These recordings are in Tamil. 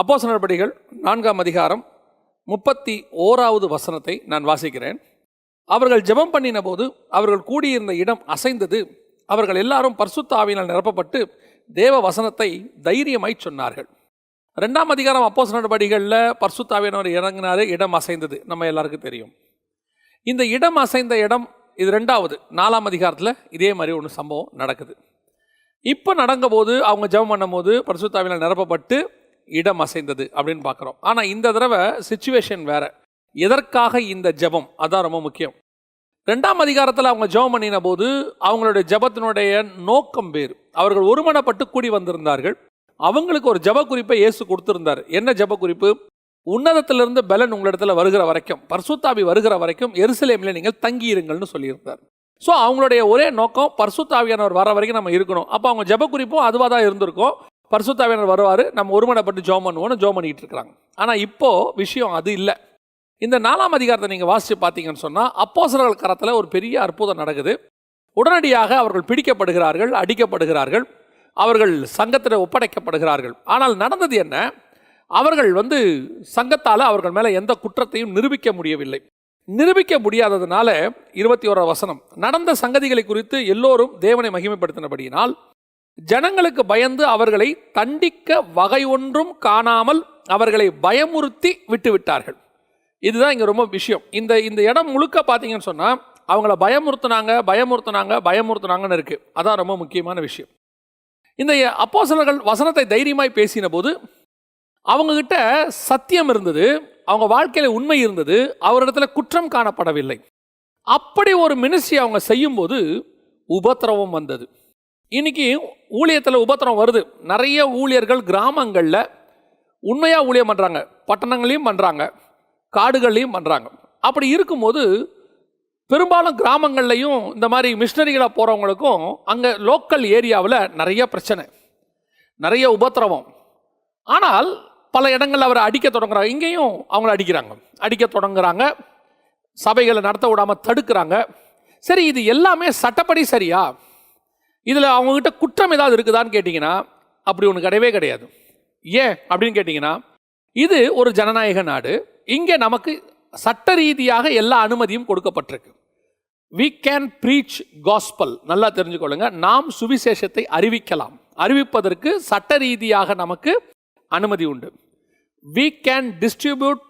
அப்போஸ் நடபடிகள் நான்காம் அதிகாரம் முப்பத்தி ஓராவது வசனத்தை நான் வாசிக்கிறேன். அவர்கள் ஜெபம் பண்ணின போது அவர்கள் கூடியிருந்த இடம் அசைந்தது. அவர்கள் எல்லாரும் பர்சுத்தாவினால் நிரப்பப்பட்டு தேவ வசனத்தை தைரியமாய் சொன்னார்கள். ரெண்டாம் அதிகாரம் அப்போஸ் நடபடிகளில் பரிசுத்தாவியனர் இறங்கினாரு இடம் அசைந்தது. நம்ம எல்லாருக்கும் தெரியும். இந்த இடம் அசைந்த இடம் இது ரெண்டாவது நாலாம் அதிகாரத்தில் இதே மாதிரி ஒன்று சம்பவம் நடக்குது. இப்போ நடக்கும்போது அவங்க ஜெபம் பண்ணும்போது பரிசுத்தாவினால் நிரப்பப்பட்டு இடம் அசைந்தது அப்படின்னு பார்க்குறோம். ஆனால் இந்த தடவை சுச்சுவேஷன் வேற. எதற்காக இந்த ஜெபம்? அதான் ரொம்ப முக்கியம். ரெண்டாம் அதிகாரத்தில் அவங்க ஜெபம் பண்ணின போது அவங்களுடைய ஜெபத்தினுடைய நோக்கம் வேறு. அவர்கள் ஒருமனப்பட்டு கூடி வந்திருந்தார்கள். அவங்களுக்கு ஒரு ஜெப குறிப்பை இயேசு கொடுத்திருந்தார். என்ன ஜெப குறிப்பு உன்னதத்திலிருந்து பலன் உங்களிடத்தில் வருகிற வரைக்கும் பர்சுத்தாவி வருகிற வரைக்கும் எருசலேமில் நீங்கள் தங்கியிருங்கள்னு சொல்லியிருந்தார். ஸோ அவங்களுடைய ஒரே நோக்கம் பர்சுத்தாவியானவர் வர வரைக்கும் நம்ம இருக்கணும். அப்போ அவங்க ஜெப குறிப்பும் அதுவாக தான் இருந்திருக்கும். பரிசுத்தாவியனர் வருவார் நம்ம ஒருமனப்பட்டு ஜோம் பண்ணுவோம்னு ஜோம் பண்ணிக்கிட்டு இருக்கிறாங்க. ஆனால் இப்போது விஷயம் அது இல்லை. இந்த நாலாம் அதிகாரத்தை நீங்கள் வாசித்து பார்த்தீங்கன்னு சொன்னால் அப்போசர்கள் கரத்தில் ஒரு பெரிய அற்புதம் நடக்குது. உடனடியாக அவர்கள் பிடிக்கப்படுகிறார்கள் அடிக்கப்படுகிறார்கள் அவர்கள் சங்கத்தில் ஒப்படைக்கப்படுகிறார்கள். ஆனால் நடந்தது என்ன? அவர்கள் வந்து சங்கத்தால் அவர்கள் மேலே எந்த குற்றத்தையும் நிரூபிக்க முடியவில்லை. நிரூபிக்க முடியாததுனால இருபத்தி ஓரா வசனம் நடந்த சங்கதிகளை குறித்து எல்லோரும் தேவனை மகிமைப்படுத்தினபடியினால் ஜனங்களுக்கு பயந்து அவர்களை தண்டிக்க வகை ஒன்றும் காணாமல் அவர்களை பயமுறுத்தி விட்டுவிட்டார்கள். இதுதான் இங்கே ரொம்ப விஷயம். இந்த இந்த இடம் முழுக்க பார்த்தீங்கன்னு சொன்னால் அவங்கள பயமுறுத்துனாங்க பயமுறுத்துனாங்க பயமுறுத்துனாங்கன்னு இருக்குது அதான் ரொம்ப முக்கியமான விஷயம். இந்த அப்போஸ்தலர்கள் வசனத்தை தைரியமாய் பேசின போது அவங்கக்கிட்ட சத்தியம் இருந்தது அவங்க வாழ்க்கையில் உண்மை இருந்தது அவரிடத்துல குற்றம் காணப்படவில்லை. அப்படி ஒரு மினிஸ்ட்ரி அவங்க செய்யும்போது உபத்திரவம் வந்தது. இன்னைக்கு ஊழியத்தில் உபத்திரம் வருது. நிறைய ஊழியர்கள் கிராமங்களில் உண்மையாக ஊழியம் பண்ணுறாங்க பட்டணங்களையும் பண்ணுறாங்க காடுகள்லையும் பண்ணுறாங்க அப்படி இருக்கும்போது பெரும்பாலும் கிராமங்கள்லையும் இந்த மாதிரி மிஷினரிகளாக போகிறவங்களுக்கும் அங்கே லோக்கல் ஏரியாவில் நிறைய பிரச்சனை. நிறைய உபத்திரவம். ஆனால் பல இடங்களில் அவரை அடிக்க தொடங்குறாங்க. இங்கேயும் அவங்கள அடிக்கிறாங்க. அடிக்க தொடங்குறாங்க. சபைகளை நடத்த விடாமல் தடுக்கிறாங்க. சரி இது எல்லாமே சட்டப்படி சரியா? இதில் அவங்கக்கிட்ட குற்றம் ஏதாவது இருக்குதான்னு கேட்டிங்கன்னா அப்படி ஒன்று கிடையவே கிடையாது. ஏன்? அப்படின்னு கேட்டிங்கன்னா இது ஒரு ஜனநாயக நாடு. இங்கே நமக்கு சட்ட ரீதியாக எல்லா அனுமதியும் கொடுக்கப்பட்டிருக்கு. வி கேன் ப்ரீச் காஸ்பல் நல்லா தெரிஞ்சுக்கொள்ளுங்க. நாம் சுவிசேஷத்தை அறிவிக்கலாம். அறிவிப்பதற்கு சட்ட ரீதியாக நமக்கு அனுமதி உண்டு. வி கேன் டிஸ்ட்ரிபியூட்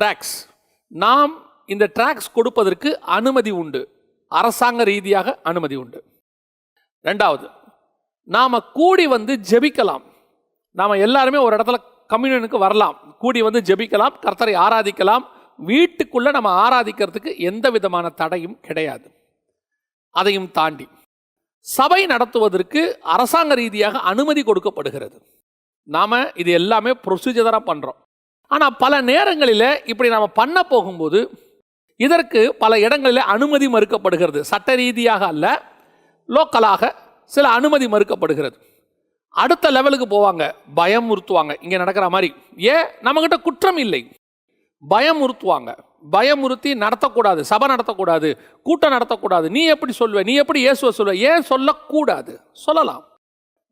ட்ராக்ஸ் நாம் இந்த ட்ராக்ஸ் கொடுப்பதற்கு அனுமதி உண்டு. அரசாங்க ரீதியாக அனுமதி உண்டு. ரெண்டாவது நாம் கூடி வந்து ஜெபிக்கலாம். நாம் எல்லாருமே ஒரு இடத்துல கம்யூனியனுக்கு வரலாம். கூடி வந்து ஜெபிக்கலாம் கர்த்தரை ஆராதிக்கலாம். வீட்டுக்குள்ளே நம்ம ஆராதிக்கிறதுக்கு எந்த விதமான தடையும் கிடையாது. அதையும் தாண்டி சபை நடத்துவதற்கு அரசாங்க ரீதியாக அனுமதி கொடுக்கப்படுகிறது. நாம் இது எல்லாமே ப்ரொசீஜராக பண்ணுறோம் ஆனால் பல நேரங்களில் இப்படி நாம் பண்ண போகும்போது இதற்கு பல இடங்களில் அனுமதி மறுக்கப்படுகிறது. சட்ட ரீதியாக அல்ல லோக்கலாக சில அனுமதி மறுக்கப்படுகிறது. அடுத்த லெவலுக்கு போவாங்க பயமுறுத்துவாங்க இங்கே நடக்கிற மாதிரி. ஏன் நம்மக்கிட்ட குற்றம் இல்லை. பயமுறுத்துவாங்க பயமுறுத்தி நடத்தக்கூடாது சபை நடத்தக்கூடாது கூட்டம் நடத்தக்கூடாது. நீ எப்படி சொல்லுவ? நீ எப்படி இயேசுவ சொல்லுவ? ஏன் சொல்லக்கூடாது? சொல்லலாம்.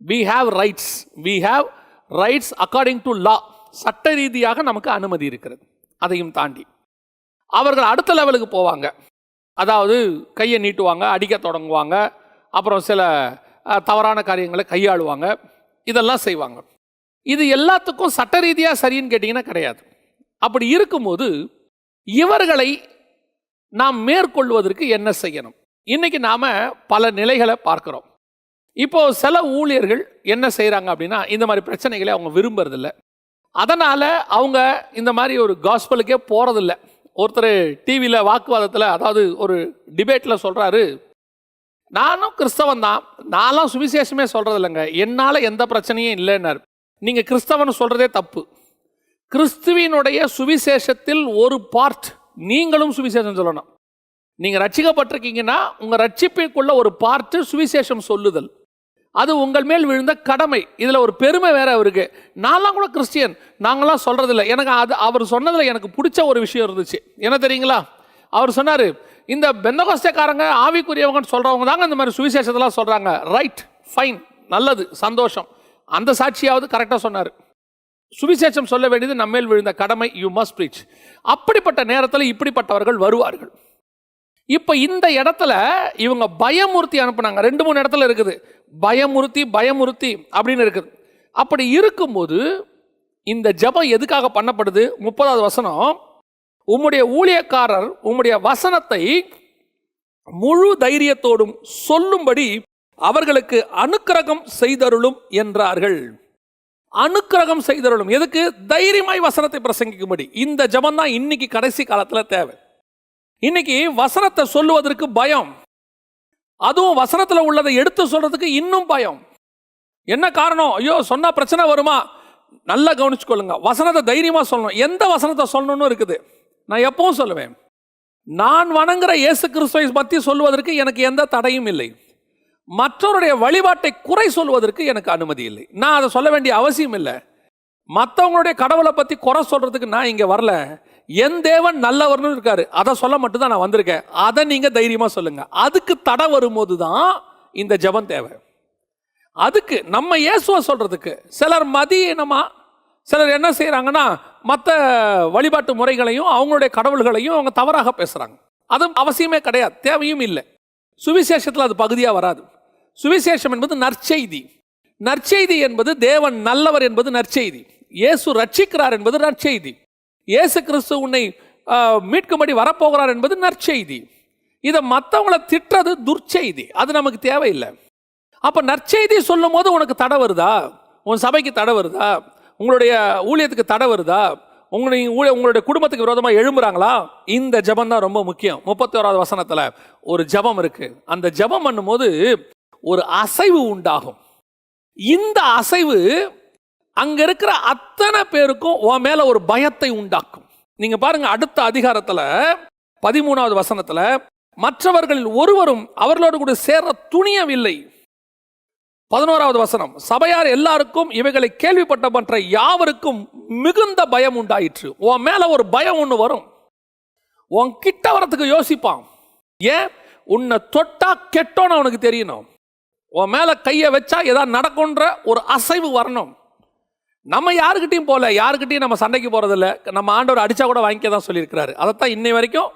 We have rights we have rights according to law சட்ட ரீதியாக நமக்கு அனுமதி இருக்கிறது. அதையும் தாண்டி. அவர்கள் அடுத்த லெவலுக்கு போவாங்க. அதாவது கையை நீட்டுவாங்க அடிக்க தொடங்குவாங்க. அப்புறம் சில தவறான காரியங்களை கையாளுவாங்க. இதெல்லாம் செய்வாங்க. இது எல்லாத்துக்கும் சட்ட ரீதியாக சரின்னு கேட்டிங்கன்னா கிடையாது. அப்படி இருக்கும்போது இவர்களை நாம் மேற்கொள்வதற்கு என்ன செய்யணும்? இன்றைக்கி நாம் பல நிலைகளை பார்க்குறோம். இப்போது சில ஊழியர்கள் என்ன செய்கிறாங்க அப்படின்னா இந்த மாதிரி பிரச்சனைகளை அவங்க விரும்புறதில்ல. அதனால் அவங்க இந்த மாதிரி ஒரு காஸ்பலுக்கே போகிறதில்ல ஒருத்தர் டிவியில் வாக்குவாதத்தில் அதாவது ஒரு டிபேட்டில் சொல்கிறாரு நானும் கிறிஸ்தவன் தான். நான்லாம் சுவிசேஷமே சொல்கிறது இல்லைங்க என்னால் எந்த பிரச்சனையும் இல்லைன்னார். நீங்கள் கிறிஸ்தவன் சொல்கிறதே தப்பு. கிறிஸ்துவினுடைய சுவிசேஷத்தில் ஒரு பார்ட் நீங்களும் சுவிசேஷம் சொல்லணும். நீங்கள் ரட்சிக்கப்பட்டிருக்கீங்கன்னா உங்கள் ரட்சிப்புக்குள்ள ஒரு பார்ட்டு சுவிசேஷம் சொல்லுதல். அது உங்கள் மேல் விழுந்த கடமை. இதில் ஒரு பெருமை வேற அவருக்கு நான்லாம் கூட கிறிஸ்டியன். நாங்களாம் சொல்கிறதில்ல எனக்கு அது அவர் சொன்னதில் எனக்கு பிடிச்ச ஒரு விஷயம் இருந்துச்சு. என்ன தெரியுங்களா? அவர் சொன்னார் இந்த பெந்தகோஸ்தக்காரங்க ஆவிக்குரியவங்கன்னு சொல்கிறவங்க தாங்க இந்த மாதிரி சுவிசேஷத்தெல்லாம் சொல்கிறாங்க ரைட் ஃபைன் நல்லது சந்தோஷம். அந்த சாட்சியாவது கரெக்டாக சொன்னார். சுவிசேஷம் சொல்ல வேண்டியது நம்மேல் விழுந்த கடமை யூ மஸ்ட் ப்ரீச் அப்படிப்பட்ட நேரத்தில் இப்படிப்பட்டவர்கள் வருவார்கள். இப்போ இந்த இடத்துல இவங்க பயமுறுத்தி அனுப்புனாங்க. ரெண்டு மூணு இடத்துல இருக்குது. பயமுறுத்தி பயமுறுத்தி அப்படின்னு இருக்குது. அப்படி இருக்கும்போது இந்த ஜெபம் எதுக்காக பண்ணப்படுது? முப்பதாவது வசனம் உம்முடைய ஊழியக்காரர் உம்முடைய வசனத்தை முழு தைரியத்தோடும் சொல்லும்படி அவர்களுக்கு அனுக்கிரகம் செய்தருளும் என்றார்கள். அனுக்கிரகம் செய்தருளும். எதுக்கு? தைரியமாய் வசனத்தை பிரசங்கிக்கும்படி. இந்த ஜெபம் தான் இன்னைக்கு கடைசி காலத்தில் தேவை. இன்னைக்கு வசனத்தை சொல்லுவதற்கு பயம். அதுவும் வசனத்தில் உள்ளதை எடுத்து சொல்றதுக்கு இன்னும் பயம். என்ன காரணம்? ஐயோ சொன்னா பிரச்சனை வருமா? நல்லா கவனிச்சுக்கொள்ளுங்க. வசனத்தை தைரியமா சொல்லணும். எந்த வசனத்தை சொல்லணும்னு இருக்குது? நான் எப்பவும் சொல்லுவேன் நான் வணங்குற இயேசு கிறிஸ்துவை பற்றி சொல்வதற்கு எனக்கு எந்த தடையும் இல்லை. மற்றவருடைய வழிபாட்டை குறை சொல்வதற்கு எனக்கு அனுமதி இல்லை. நான் அதை சொல்ல வேண்டிய அவசியம் இல்லை. மற்றவங்களுடைய கடவுளை பற்றி குறை சொல்கிறதுக்கு நான் இங்கே வரல. என் தேவன் நல்லவர்னு இருக்காரு. அதை சொல்ல மட்டும்தான் நான் வந்திருக்கேன். அதை நீங்கள் தைரியமாக சொல்லுங்க. அதுக்கு தடை வரும்போது தான் இந்த ஜபம் தேவை. அதுக்கு நம்ம இயேசுவை சொல்கிறதுக்கு சிலர் மதியினமா சிலர் என்ன செய்கிறாங்கன்னா மற்ற வழிபாட்டு முறைகளையும் அவங்களுடைய கடவுள்களையும் அவங்க தவறாக பேசுகிறாங்க அது அவசியமே கிடையாது. தேவையும் இல்லை. சுவிசேஷத்தில் அது பகுதியாக வராது. சுவிசேஷம் என்பது நற்செய்தி. நற்செய்தி என்பது தேவன் நல்லவர் என்பது நற்செய்தி. இயேசு ரட்சிக்கிறார் என்பது நற்செய்தி. இயேசு கிறிஸ்து உன்னை மீட்கும்படி வரப்போகிறார் என்பது நற்செய்தி. இதை மற்றவங்களை திட்டுறது துர்ச்செய்தி. அது நமக்கு தேவையில்லை. அப்போ நற்செய்தி சொல்லும் போது உனக்கு தடை வருதா? உன் சபைக்கு தடை வருதா? உங்களுடைய ஊழியத்துக்கு தடை வருதா? உங்களுடைய ஊழிய உங்களுடைய குடும்பத்துக்கு விரோதமாக எழும்புறாங்களா? இந்த ஜெபம் தான் ரொம்ப முக்கியம். முப்பத்தி ஓராவது வசனத்தில் ஒரு ஜெபம் இருக்குது அந்த ஜெபம் பண்ணும்போது ஒரு அசைவு உண்டாகும். இந்த அசைவு அங்கே இருக்கிற அத்தனை பேருக்கும் உன் மேலே ஒரு பயத்தை உண்டாக்கும். நீங்கள் பாருங்கள் அடுத்த அதிகாரத்தில் பதிமூணாவது வசனத்தில் மற்றவர்களில் ஒருவரும் அவர்களோடு கூட சேர துணியவில்லை. பதினோராவது வசனம் சபையார் எல்லாருக்கும் இவைகளை கேள்விப்பட்ட பண்ற யாவருக்கும் மிகுந்த பயம் உண்டாயிற்று. உன் மேல ஒரு பயம் ஒன்று வரும். உன் கிட்ட வரத்துக்கு யோசிப்பான். ஏன்? உன்னை தொட்டா கெட்டோன்னு அவனுக்கு தெரியணும். உன் மேல கையை வச்சா ஏதாவது நடக்கும்ன்ற ஒரு அசைவு வரணும். நம்ம யாருக்கிட்டையும் போல யாருக்கிட்டையும் நம்ம சண்டைக்கு போறதில்ல. நம்ம ஆண்டவர் அடிச்சா கூட வாங்கிக்க தான் சொல்லியிருக்கிறாரு. அதைத்தான் இன்னை வரைக்கும்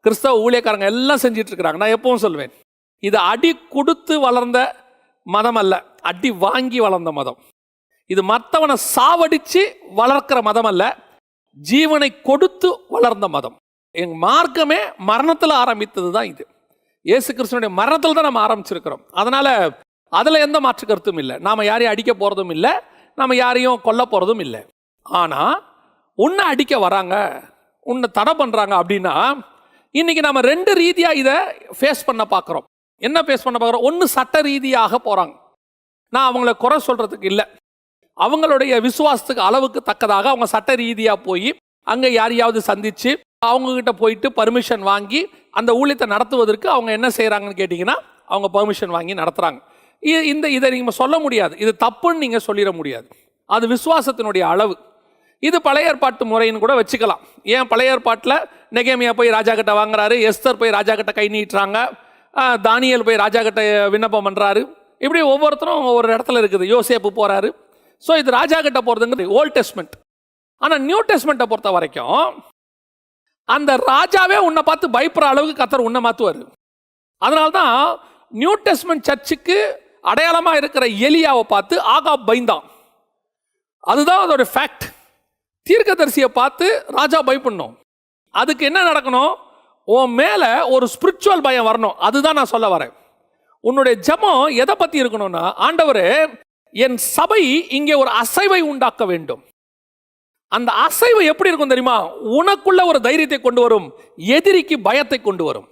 கிறிஸ்தவ ஊழியக்காரங்க எல்லாம் செஞ்சிட்டு இருக்கிறாங்க. நான் எப்பவும் சொல்லுவேன் இது அடி கொடுத்து வளர்ந்த மதம் அல்ல அடி வாங்கி வளர்ந்த மதம். இது மற்றவனை சாவடித்து வளர்க்கிற மதம் அல்ல ஜீவனை கொடுத்து வளர்ந்த மதம். எங்க மார்க்கமே மரணத்தில் ஆரம்பித்தது தான் இது. இயேசு கிருஷ்ணனுடைய மரணத்தில் தான் நம்ம ஆரம்பிச்சிருக்கிறோம். அதனால் அதில் எந்த மாற்று கருத்தும் இல்லை. நாம் யாரையும் அடிக்க போகிறதும் இல்லை. நம்ம யாரையும் கொல்ல போகிறதும் இல்லை. ஆனால் உன்னை அடிக்க வராங்க உன்னை தடை பண்ணுறாங்க அப்படின்னா இன்றைக்கி நம்ம ரெண்டு ரீதியாக இதை ஃபேஸ் பண்ண பார்க்குறோம். என்ன பேஸ் பண்ண பார்க்குறோம்? ஒன்று சட்ட ரீதியாக போகிறாங்க நான் அவங்கள குறை சொல்கிறதுக்கு இல்லை. அவங்களுடைய விசுவாசத்துக்கு அளவுக்கு தக்கதாக அவங்க சட்ட ரீதியாக போய் அங்கே யாரையாவது சந்தித்து அவங்கக்கிட்ட போயிட்டு பர்மிஷன் வாங்கி அந்த ஊழியத்தை நடத்துவதற்கு அவங்க என்ன செய்கிறாங்கன்னு கேட்டிங்கன்னா அவங்க பர்மிஷன் வாங்கி நடத்துகிறாங்க இது இந்த இதை நீங்கள் சொல்ல முடியாது. இது தப்புன்னு நீங்கள் சொல்லிட முடியாது. அது விசுவாசத்தினுடைய அளவு. இது பழைய ஏற்பாட்டு முறைன்னு கூட வச்சுக்கலாம். ஏன் பழைய ஏற்பாட்டில் நெகேமியா போய் ராஜா கிட்ட வாங்குறாரு எஸ்தர் போய் ராஜா கிட்ட கை நீட்டுறாங்க தானியல் போய் ராஜா கிட்ட விண்ணப்பம் பண்ணுறாரு இப்படி ஒவ்வொருத்தரும் ஒவ்வொரு இடத்துல இருக்குது. யோசேப்பு போகிறாரு ஸோ இது ராஜா கிட்ட போகிறதுங்கிறது ஓல்ட் டெஸ்ட்மெண்ட் ஆனால் நியூ டெஸ்ட்மெண்ட்டை பொறுத்த வரைக்கும் அந்த ராஜாவே உன்னை பார்த்து பயப்படுற அளவுக்கு கத்தர் உன்னை மாற்றுவார் அதனால தான் நியூ டெஸ்ட்மெண்ட் சர்ச்சுக்கு அடையாளமாக இருக்கிற எலியாவை பார்த்து ஆகா பயந்தான். அதுதான் அதோட ஃபேக்ட் தீர்க்கதரிசியை பார்த்து ராஜா பயப்படணும். அதுக்கு என்ன நடக்கணும்? உன் மேலே ஒரு ஸ்பிரிச்சுவல் பயம் வரணும். அதுதான் நான் சொல்ல வரேன். உன்னுடைய ஜபம் எதை பற்றி இருக்கணும்னா ஆண்டவர் என் சபை இங்கே ஒரு அசைவை உண்டாக்க வேண்டும். அந்த அசைவு எப்படி இருக்கும் தெரியுமா? உனக்குள்ள ஒரு தைரியத்தை கொண்டு வரும். எதிரிக்கு பயத்தை கொண்டு வரும்.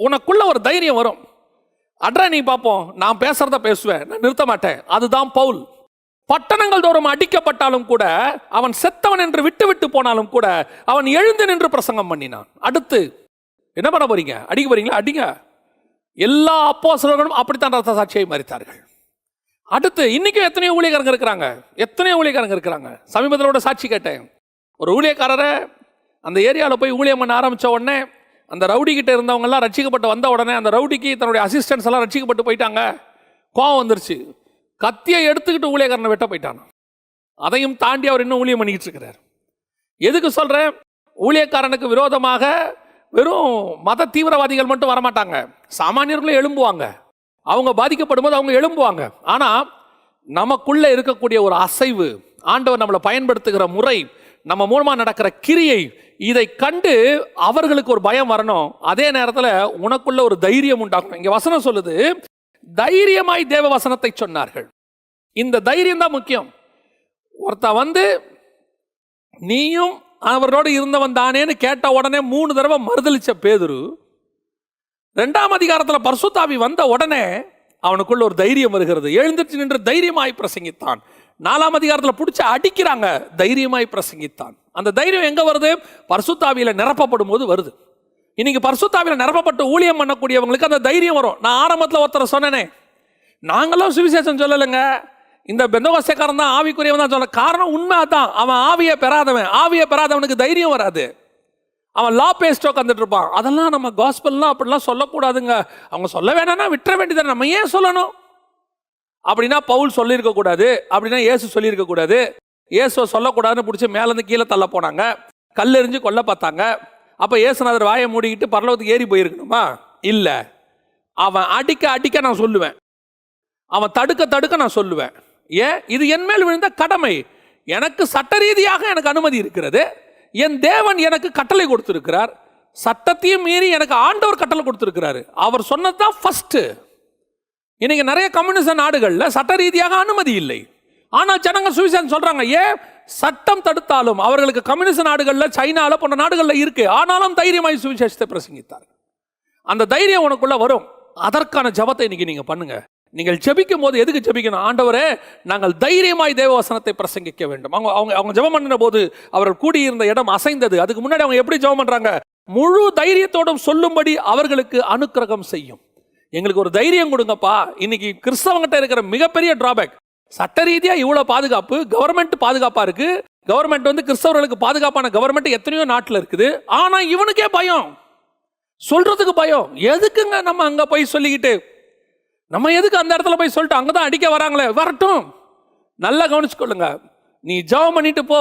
உனக்குள்ள ஒரு தைரியம் வரும். அட்ரா நீ பார்ப்போம் நான் பேசுறத பேசுவேன். நான் நிறுத்த மாட்டேன். அதுதான் பவுல். பட்டணங்கள் தோறும் அடிக்கப்பட்டாலும் கூட அவன் செத்தவன் என்று விட்டு விட்டு போனாலும் கூட அவன் எழுந்து நின்று பிரசங்கம் பண்ணினான். அடுத்து என்ன பண்ண போறீங்க? அடிக்க போறீங்களா? அடிங்க. எல்லா அப்போஸ்தலர்களும் அப்படித்தான் ரத்த சாட்சியை மறித்தார்கள். அடுத்து இன்னைக்கும் எத்தனையோ ஊழியக்காரங்க இருக்கிறாங்க. எத்தனையோ ஊழியக்காரங்க இருக்கிறாங்க. சமீபத்தில் கூட சாட்சி கேட்டேன். ஒரு ஊழியக்காரரை அந்த ஏரியாவில் போய் ஊழியம் பண்ண ஆரம்பித்த உடனே அந்த ரவுடி கிட்ட ரட்சிக்கப்பட்டு வந்த உடனே அந்த ரவுடிக்கு தன்னுடைய அசிஸ்டன்ஸ் எல்லாம் ரட்சிக்கப்பட்டு போயிட்டாங்க. கோவம் வந்துருச்சு. கத்தியை எடுத்துக்கிட்டு ஊழியக்காரனை வெட்ட போயிட்டான். அதையும் தாண்டி அவர் இன்னும் ஊழியம் பண்ணிக்கிட்டு இருக்கிறார். எதுக்கு சொல்கிறேன் ஊழியக்காரனுக்கு விரோதமாக வெறும் மத தீவிரவாதிகள் மட்டும் வரமாட்டாங்க. சாமானியர்களும் எழும்புவாங்க. அவங்க பாதிக்கப்படும் போது அவங்க எழும்புவாங்க. ஆனால் நமக்குள்ளே இருக்கக்கூடிய ஒரு அசைவு ஆண்டவர் நம்மளை பயன்படுத்துகிற முறை நம்ம மூலமாக நடக்கிற கிரியை இதை கண்டு அவர்களுக்கு ஒரு பயம் வரணும். அதே நேரத்தில் உனக்குள்ள ஒரு தைரியம் உண்டாகணும். இங்கே வசனம் சொல்லுது தைரியமாய் தேவ வசனத்தை சொன்னார்கள். இந்த தைரியம் தான் முக்கியம். ஒருத்தன் வந்து நீயும் அவரோடு இருந்தவன் தானேன்னு கேட்ட உடனே மூணு தடவை மறுதளிச்ச பேதுரு ரெண்டாம் அதிகாரத்தில் பர்சுத்தாவி வந்த உடனே அவனுக்குள்ள ஒரு தைரியம் வருகிறது. எழுந்திருச்சு நின்று தைரியமாய் பிரசங்கித்தான். நாலாம் அதிகாரத்தில் பிடிச்சி அடிக்கிறாங்க தைரியமாய் பிரசங்கித்தான். அந்த தைரியம் எங்கே வருது? பர்சுத்தாவியில் நிரப்பப்படும் போது வருது. இன்னைக்கு பர்சுத்தாவியில் நிரப்பப்பட்டு ஊழியம் பண்ணக்கூடியவங்களுக்கு அந்த தைரியம் வரும். நான் ஆரம்பத்தில் ஒருத்தரை சொன்னேனே நாங்களும் சுவிசேஷம் சொல்லலைங்க. இந்த பெந்தகோசக்காரன் தான் ஆவிக்குரியவன் தான் சொல்ல காரணம் உண்மை தான் அவன் ஆவியை பெறாதவன். ஆவியை பெறாதவனுக்கு தைரியம் வராது. அவன் லா பேஸ்ட் உட்காந்துட்டு இருப்பான். அதெல்லாம் நம்ம காஸ்பல்லாம் அப்படிலாம் சொல்லக்கூடாதுங்க. அவங்க சொல்ல வேணாம்னா விட்டுற வேண்டியது நம்ம ஏன் சொல்லணும்? அப்படின்னா பவுல் சொல்லியிருக்க கூடாது. அப்படின்னா ஏசு சொல்லியிருக்க கூடாது. சொல்லக்கூடாதுன்னு பிடிச்சி மேலேருந்து கீழே தள்ள போனாங்க. கல் எறிஞ்சு கொல்ல பார்த்தாங்க. அப்போ ஏசுநாதர் வாயை மூடிக்கிட்டு பரலோகத்துக்கு ஏறி போயிருக்கணுமா? இல்லை. அவன் அடிக்க அடிக்க நான் சொல்லுவேன். அவன் தடுக்க தடுக்க நான் சொல்லுவேன். ஏன்? இது என் மேல் விழுந்த கடமை. எனக்கு சட்ட ரீதியாக எனக்கு அனுமதி இருக்கிறது. என் தேவன் எனக்கு கட்டளை கொடுத்திருக்கிறார். சட்டத்தையும் மீறி எனக்கு ஆண்டவர் கட்டளை கொடுத்திருக்கிறாரு. அவர் சொன்னது தான் ஃபஸ்ட்டு இன்னைக்கு நிறைய கம்யூனிச நாடுகளில் சட்ட ரீதியாக அனுமதி இல்லை. ஆனால் ஜனங்க சுவிசேஷம் சொல்கிறாங்க ஏன் சட்டம் தடுத்தாலும் அவர்களுக்கு கம்யூனிச நாடுகளில் சைனாவில் போன்ற நாடுகளில் இருக்குது ஆனாலும் தைரியமாய் சுவிசேஷத்தை பிரசங்கித்தார் அந்த தைரியம் உனக்குள்ளே வரும். அதற்கான ஜபத்தை இன்னைக்கு நீங்கள் பண்ணுங்கள் நீங்கள் ஜபிக்கும் போது எதுக்கு ஜெபிக்கணும்? ஆண்டவரே நாங்கள் தைரியமாய் தேவவசனத்தை பிரசங்கிக்க வேண்டும். அவங்க அவங்க அவங்க ஜெபம் பண்ணின போது அவர்கள் கூடியிருந்த இடம் அசைந்தது. அதுக்கு முன்னாடி அவங்க எப்படி ஜெபம் பண்ணுறாங்க முழு தைரியத்தோடும் சொல்லும்படி அவர்களுக்கு அனுக்கிரகம் செய்யும். எங்களுக்கு ஒரு தைரியம் கொடுங்கப்பா. இன்னைக்கு கிறிஸ்தவங்கிட்ட இருக்கிற மிகப்பெரிய டிராபேக் சட்ட ரீதியாக இவ்வளோ பாதுகாப்பு கவர்மெண்ட் பாதுகாப்பாக இருக்கு. கவர்மெண்ட் வந்து கிறிஸ்தவர்களுக்கு பாதுகாப்பான கவர்மெண்ட் எத்தனையோ நாட்டில் இருக்குது. ஆனால் இவனுக்கே பயம். சொல்றதுக்கு பயம். எதுக்குங்க நம்ம அங்கே போய் சொல்லிக்கிட்டு நம்ம எதுக்கு அந்த இடத்துல போய் சொல்லிட்டு அங்கே தான் அடிக்க வராங்களே? வரட்டும். நல்லா கவனிச்சுக்கொள்ளுங்க. நீ ஜெபம் பண்ணிட்டு போ.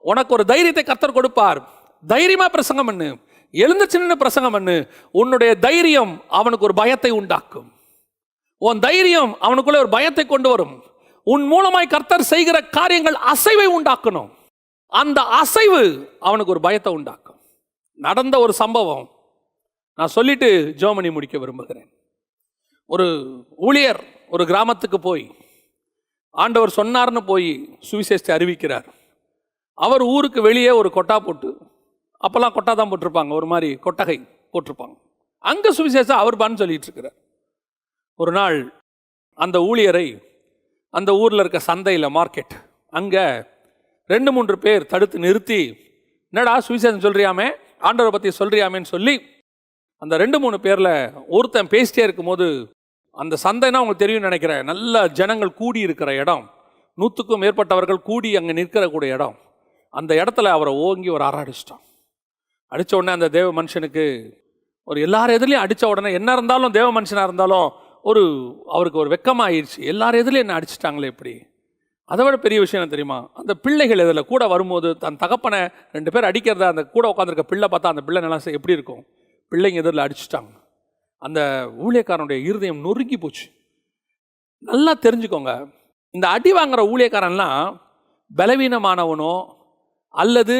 உனக்கு ஒரு தைரியத்தை கத்தர் கொடுப்பார். தைரியமாக பிரசங்கம் பண்ணு. எழுந்துச்சு சின்ன பிரசங்கம் பண்ணு. உன்னுடைய தைரியம் அவனுக்கு ஒரு பயத்தை உண்டாக்கும். உன் தைரியம் அவனுக்குள்ள ஒரு பயத்தை கொண்டு வரும். உன் மூலமாய் கர்த்தர் செய்கிற காரியங்கள் அசைவை உண்டாக்கணும். அந்த அசைவு அவனுக்கு ஒரு பயத்தை உண்டாக்கும். நடந்த ஒரு சம்பவம். நான் சொல்லிட்டு ஜெர்மனி முடிக்க விரும்புகிறேன். ஒரு ஊழியர் ஒரு கிராமத்துக்கு போய் ஆண்டவர் சொன்னார்னு போய் சுவிசேஷத்தை அறிவிக்கிறார். அவர் ஊருக்கு வெளியே ஒரு கொட்டா போட்டு அப்போல்லாம் கொட்டா தான் போட்டிருப்பாங்க ஒரு மாதிரி கொட்டகை போட்டிருப்பாங்க. அங்கே சுவிசேஷம் அவர் பான்னு சொல்லிட்டு இருக்கிறார் ஒரு நாள் அந்த ஊழியரை அந்த ஊரில் இருக்க சந்தையில் மார்க்கெட் அங்கே ரெண்டு மூன்று பேர் தடுத்து நிறுத்தி என்னடா சுவிசேஷம் சொல்கிறியாமே ஆண்டவரை பற்றி சொல்கிறியாமேன்னு சொல்லி அந்த ரெண்டு மூணு பேரில் ஒருத்தன் பேசிட்டே இருக்கும்போது அந்த சந்தைனா உங்களுக்கு தெரியும்னு நினைக்கிறேன். நல்ல ஜனங்கள் கூடி இருக்கிற இடம். நூற்றுக்கும் மேற்பட்டவர்கள் கூடி அங்கே நிற்கிற கூடிய இடம். அந்த இடத்துல அவரை ஓங்கி ஒரு அற அடிச்சிட்டான் அடித்த உடனே அந்த தேவ மனுஷனுக்கு ஒரு எல்லார் எதுலேயும் அடித்த உடனே என்ன இருந்தாலும் தேவ மனுஷனாக இருந்தாலும் ஒரு அவருக்கு ஒரு வெக்கமாயிருச்சு. எல்லார் எதுலேயும் என்ன அடிச்சிட்டாங்களே இப்படி. அதை விட பெரிய விஷயம் என்ன தெரியுமா? அந்த பிள்ளைகள் இதில் கூட வரும்போது தன் தகப்பனை ரெண்டு பேர் அடிக்கிறத அந்த கூட உட்காந்துருக்க பிள்ளை பார்த்தா அந்த பிள்ளை நல்லா எப்படி இருக்கும்? பிள்ளைங்க எதிரில் அடிச்சிட்டாங்க. அந்த ஊழியக்காரனுடைய இருதயம் நொறுங்கி போச்சு. நல்லா தெரிஞ்சுக்கோங்க. இந்த அடி வாங்குற ஊழியக்காரன்லாம் பலவீனமானவனோ அல்லது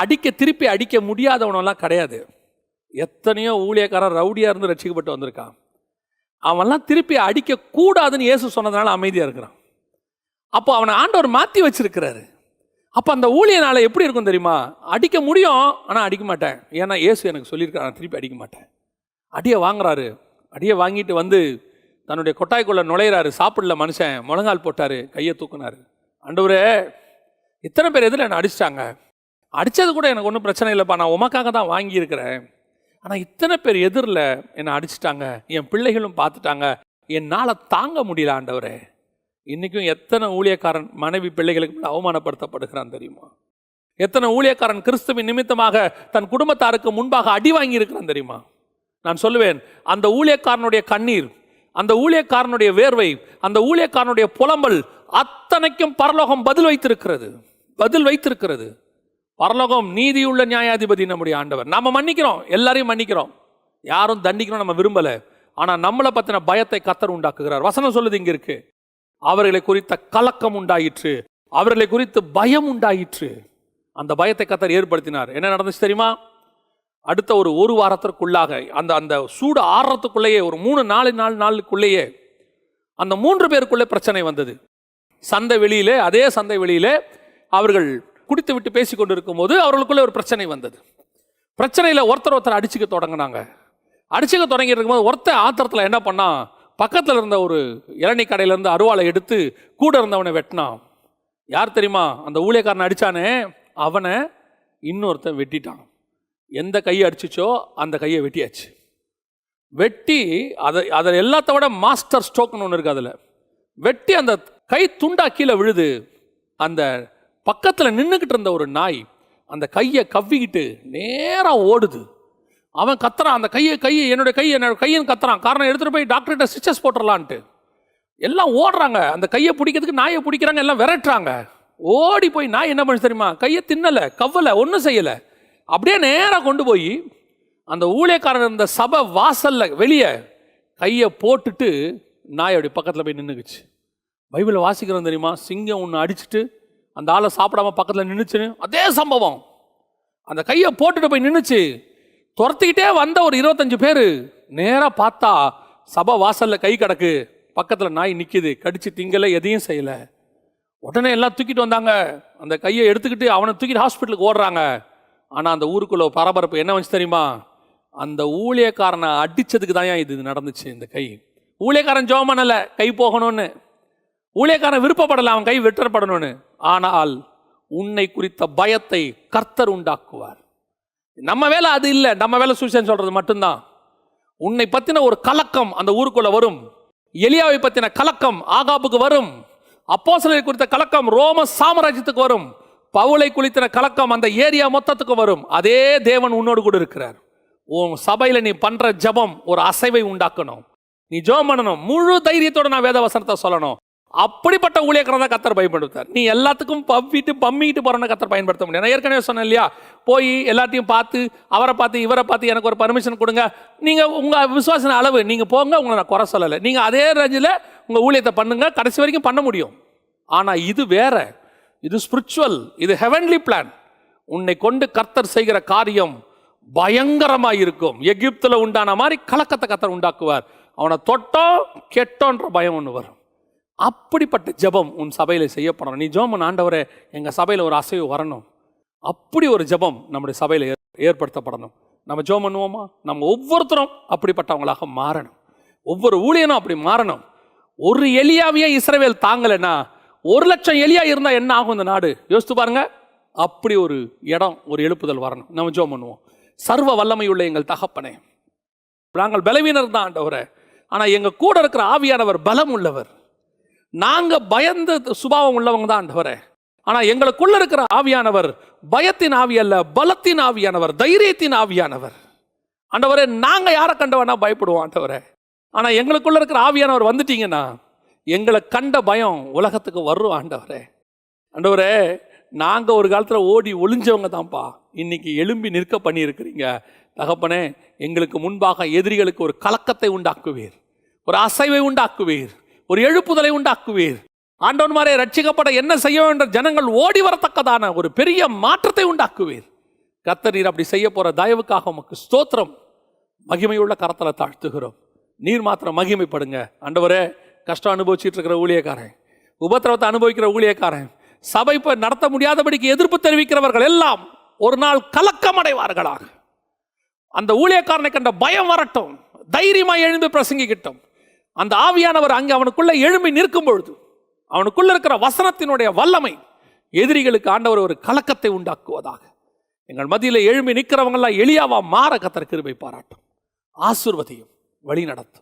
அடிக்க திருப்பி அடிக்க முடியாதவனோலாம் கிடையாது. எத்தனையோ ஊழியக்காரன் ரவுடியாக இருந்து ரட்சிக்கப்பட்டு வந்திருக்கான். அவன்லாம் திருப்பி அடிக்க கூடாதுன்னு இயேசு சொன்னதுனால அமைதியாக இருக்கிறான். அப்போ அவனை ஆண்டவர் மாற்றி வச்சிருக்கிறாரு. அப்போ அந்த ஊழியனால் எப்படி இருக்கும் தெரியுமா? அடிக்க முடியும் ஆனால் அடிக்க மாட்டேன். ஏன்னா இயேசு எனக்கு சொல்லியிருக்காரு நான் திருப்பி அடிக்க மாட்டேன். அடியை வாங்குறாரு. அடியை வாங்கிட்டு வந்து தன்னுடைய கொட்டாய்க்குள்ளே நுழையிறாரு. சாப்பிடல மனுஷன். முழங்கால் போட்டார். கையை தூக்குனாரு. அண்டவரே இத்தனை பேர் எதில் என்னை அடிச்சிட்டாங்க? அடித்தது கூட எனக்கு ஒன்றும் பிரச்சனை இல்லைப்பா. நான் உமக்காக தான் வாங்கியிருக்கிறேன். ஆனால் இத்தனை பேர் எதிரில் என்னை அடிச்சிட்டாங்க. என் பிள்ளைகளும் பார்த்துட்டாங்க. என்னால் தாங்க முடியல ஆண்டவரே. இன்றைக்கும் எத்தனை ஊழியக்காரன் மனைவி பிள்ளைகளுக்கு அவமானப்படுத்தப்படுகிறான் தெரியுமா? எத்தனை ஊழியக்காரன் கிறிஸ்துவின் நிமித்தமாக தன் குடும்பத்தாருக்கு முன்பாக அடி வாங்கியிருக்கிறான் தெரியுமா? நான் சொல்லுவேன் அந்த ஊழியக்காரனுடைய கண்ணீர் அந்த ஊழியக்காரனுடைய வேர்வை அந்த ஊழியக்காரனுடைய புலம்பல் அத்தனைக்கும் பரலோகம் பதில் வைத்திருக்கிறது பதில் வைத்திருக்கிறது. பரலோகம் நீதியுள்ள நியாயாதிபதி நம்முடைய ஆண்டவர். நம்ம மன்னிக்கிறோம் எல்லாரையும் மன்னிக்கிறோம். யாரும் தண்டிக்கணும் நம்ம விரும்பலை. ஆனால் நம்மளை பற்றின பயத்தை கத்தர் உண்டாக்குகிறார். வசனம் சொல்லுது இங்கே இருக்கு. அவர்களை குறித்த கலக்கம் உண்டாயிற்று. அவர்களை குறித்து பயம் உண்டாயிற்று. அந்த பயத்தை கத்தர் ஏற்படுத்தினார். என்ன நடந்துச்சு தெரியுமா? அடுத்த ஒரு ஒரு வாரத்திற்குள்ளாக அந்த அந்த சூடு ஆறுறதுக்குள்ளேயே ஒரு மூணு நாலு நாலு நாளுக்குள்ளேயே அந்த மூன்று பேருக்குள்ளே பிரச்சனை வந்தது. சந்தை வெளியிலே அதே சந்தை வெளியிலே அவர்கள் குடித்து விட்டு பேசி கொண்டிருக்கும் போது அவர்களுக்குள்ளே ஒரு பிரச்சனை வந்தது. பிரச்சனையில் ஒருத்தர் ஒருத்தர் அடிச்சுக்க தொடங்கினாங்க. அடிச்சுக்க தொடங்கி இருக்கும்போது ஒருத்தர் ஆத்திரத்தில் என்ன பண்ணான் பக்கத்தில் இருந்த ஒரு இளநீ கடையிலேருந்து அருவாளை எடுத்து கூட இருந்தவனை வெட்டினான். யார் தெரியுமா? அந்த ஊழியக்காரனை அடித்தானே அவனை இன்னொருத்தன் வெட்டிட்டான். எந்த கையை அடிச்சிச்சோ அந்த கையை வெட்டியாச்சு. வெட்டி அதை அதில் எல்லாத்த விட மாஸ்டர் ஸ்ட்ரோக்னு ஒன்று இருக்குது அதில். வெட்டி அந்த கை துண்டா கீழே விழுது. அந்த பக்கத்தில் நின்றுக்கிட்டு இருந்த ஒரு நாய் அந்த கையை கவ்விக்கிட்டு நேராக ஓடுது. அவன் கத்துறான் அந்த கையை கையை என்னுடைய கையை என்னோட கையன்னு கத்துறான். காரணம் எடுத்துகிட்டு போய் டாக்டர்கிட்ட ஸ்டிச்சஸ் போட்டுடலான்ட்டு எல்லாம் ஓடுறாங்க. அந்த கையை பிடிக்கிறதுக்கு நாயை பிடிக்கிறாங்க எல்லாம் விரட்டுறாங்க. ஓடி போய் நாய் என்ன பண்ணுச்சு தெரியுமா? கையை தின்னலை கவ்வலை ஒன்றும் செய்யலை. அப்படியே நேராக கொண்டு போய் அந்த ஊழியக்காரன் இருந்த சபை வாசலில் வெளியே கையை போட்டுட்டு நாய் அப்படி பக்கத்தில் போய் நின்றுக்குச்சு பைபிளில் வாசிக்கிறோம் தெரியுமா? சிங்கம் ஒன்று அடிச்சிட்டு அந்த ஆளை சாப்பிடாம பக்கத்தில் நின்றுச்சுன்னு அதே சம்பவம். அந்த கையை போட்டுட்டு போய் நின்றுச்சு துரத்திக்கிட்டே வந்த ஒரு இருபத்தஞ்சு பேர் நேராக பார்த்தா சபை வாசலில் கை கிடக்கு. பக்கத்தில் நாய் நிற்கிது கடிச்சு திங்கலை எதையும் செய்யலை. உடனே எல்லாம் தூக்கிட்டு வந்தாங்க. அந்த கையை எடுத்துக்கிட்டு அவனை தூக்கிட்டு ஹாஸ்பிட்டலுக்கு ஓடுறாங்க. ஆனால் அந்த ஊருக்குள்ள பரபரப்பு என்ன வந்துச்சு தெரியுமா? அந்த ஊழியக்காரனை அடித்ததுக்கு தான் இது நடந்துச்சு இந்த கை. ஊழியக்காரன் ஜோம் பண்ணல கை போகணும்னு. ஊழியக்காரன் விருப்பப்படலை அவன் கை வெற்றப்படணும்னு. ஆனால் உன்னை குறித்த பயத்தை கர்த்தர் உண்டாக்குவார். நம்ம வேலை அது இல்லை நம்ம வேலை சூசன் சொல்கிறது மட்டும்தான். உன்னை பற்றின ஒரு கலக்கம் அந்த ஊருக்குள்ளே வரும். எலியாவை பற்றின கலக்கம் ஆகாப்புக்கு வரும். அப்போஸ்தலரை குறித்த கலக்கம் ரோம சாம்ராஜ்யத்துக்கு வரும். பவுலை குளித்தின கலக்கம் அந்த ஏரியா மொத்தத்துக்கு வரும். அதே தேவன் உன்னோடு கூட இருக்கிறார். உன் சபையில் நீ பண்ற ஜெபம் ஒரு அசைவை உண்டாக்கணும். நீ ஜெபம் பண்ணணும். முழு தைரியத்தோட நான் வேத வசனத்தை சொல்லணும். அப்படிப்பட்ட ஊழியக்காரன் தான் கத்தர் பயன்படுத்தார் நீ எல்லாத்துக்கும் பவ்விட்டு பம்மிட்டு போறவன கத்தர் பயன்படுத்த முடியும். நான் ஏற்கனவே சொன்னேன் இல்லையா? போய் எல்லாத்தையும் பார்த்து அவரை பார்த்து இவரை பார்த்து எனக்கு ஒரு பர்மிஷன் கொடுங்க. நீங்க உங்க விசுவாசன அளவு நீங்க போங்க உங்களை நான் குறை சொல்லலை. நீங்க அதே ரேஞ்சில் உங்க ஊழியத்தை பண்ணுங்க. கடைசி வரைக்கும் பண்ண முடியும். ஆனா இது வேற. இது ஸ்பிரிச்சுவல் இது ஹெவன்லி பிளான் உன்னை கொண்டு கர்த்தர் செய்கிற காரியம் பயங்கரமாக இருக்கும். எகிப்தில் உண்டான மாதிரி கலக்கத்தை கர்த்தர் உண்டாக்குவார். அவனை தொட்டோ கெட்டோன்ற பயம் ஒன்று வரும். அப்படிப்பட்ட ஜெபம் உன் சபையில் செய்யப்படணும். நீ ஜோமன் ஆண்டவரே எங்கள் சபையில் ஒரு அசைவு வரணும். அப்படி ஒரு ஜெபம் நம்முடைய சபையில் ஏற்படுத்தப்படணும். நம்ம ஜோம் பண்ணுவோமா? நம்ம ஒவ்வொருத்தரும் அப்படிப்பட்டவங்களாக மாறணும். ஒவ்வொரு ஊழியனும் அப்படி மாறணும். ஒரு எலியாவையே இஸ்ரவேல் தாங்கலைன்னா ஒரு லட்சம் எலியா இருந்தால் என்ன ஆகும் இந்த நாடு? யோசித்து பாருங்க. அப்படி ஒரு இடம் ஒரு எழுப்புதல் வரணும். நம்ம ஜோம் பண்ணுவோம். சர்வ வல்லமையுள்ள எங்கள் தகப்பனே. நாங்கள் பலவீனர் தான் ஆண்டவரை. ஆனால் எங்கள் கூட இருக்கிற ஆவியானவர் பலம் உள்ளவர். நாங்கள் பயந்த சுபாவம் உள்ளவங்க தான் ஆண்டவரை. ஆனால் எங்களுக்குள்ள இருக்கிற ஆவியானவர் பயத்தின் ஆவி அல்ல பலத்தின் ஆவியானவர் தைரியத்தின் ஆவியானவர். ஆண்டவரே நாங்கள் யாரை கண்டவனா பயப்படுவோம் ஆண்டவரை. ஆனால் எங்களுக்குள்ள இருக்கிற ஆவியானவர் வந்துட்டீங்கன்னா எங்களை கண்ட பயம் உலகத்துக்கு வரும் ஆண்டவரே. ஆண்டவரே நாங்கள் ஒரு காலத்தில் ஓடி ஒளிஞ்சவங்க தான்ப்பா. இன்னைக்கு எழும்பி நிற்க பண்ணியிருக்கிறீங்க. தகப்பனே எங்களுக்கு முன்பாக எதிரிகளுக்கு ஒரு கலக்கத்தை உண்டாக்குவீர். ஒரு அசைவை உண்டாக்குவீர். ஒரு எழுப்புதலை உண்டாக்குவீர். ஆண்டவன்மாரே ரட்சிக்கப்பட என்ன செய்ய வேண்டும் ஜனங்கள் ஓடி வரத்தக்கதான ஒரு பெரிய மாற்றத்தை உண்டாக்குவீர். கத்த நீர் அப்படி செய்ய போகிற தயவுக்காக உமக்கு ஸ்தோத்திரம். மகிமையுள்ள கரத்தில் தாழ்த்துகிறோம். நீர் மாத்திரம் மகிமைப்படுங்க. ஆண்டவரே கஷ்டம் அனுபவிச்சுட்டு இருக்கிற ஊழியக்காரன் உபத்திரவத்தை அனுபவிக்கிற ஊழியக்காரன் சபை இப்போ நடத்த முடியாதபடிக்கு எதிர்ப்பு தெரிவிக்கிறவர்கள் எல்லாம் ஒரு நாள் கலக்கம் அடைவார்களாக அந்த ஊழியக்காரனை கண்ட பயம் வரட்டும் தைரியமாக எழுந்து பிரசங்கிக்கிட்டோம். அந்த ஆவியானவர் அங்கே அவனுக்குள்ளே எழும்பி நிற்கும் பொழுது அவனுக்குள்ள இருக்கிற வசனத்தினுடைய வல்லமை எதிரிகளுக்கு ஆண்டவர் ஒரு கலக்கத்தை உண்டாக்குவதாக. எங்கள் மத்தியில் எழும்பி நிற்கிறவங்கெல்லாம் எளியாவா மாற கத்தர் கிருபை பாராட்டும். ஆசிர்வதியும் வழி நடத்தும்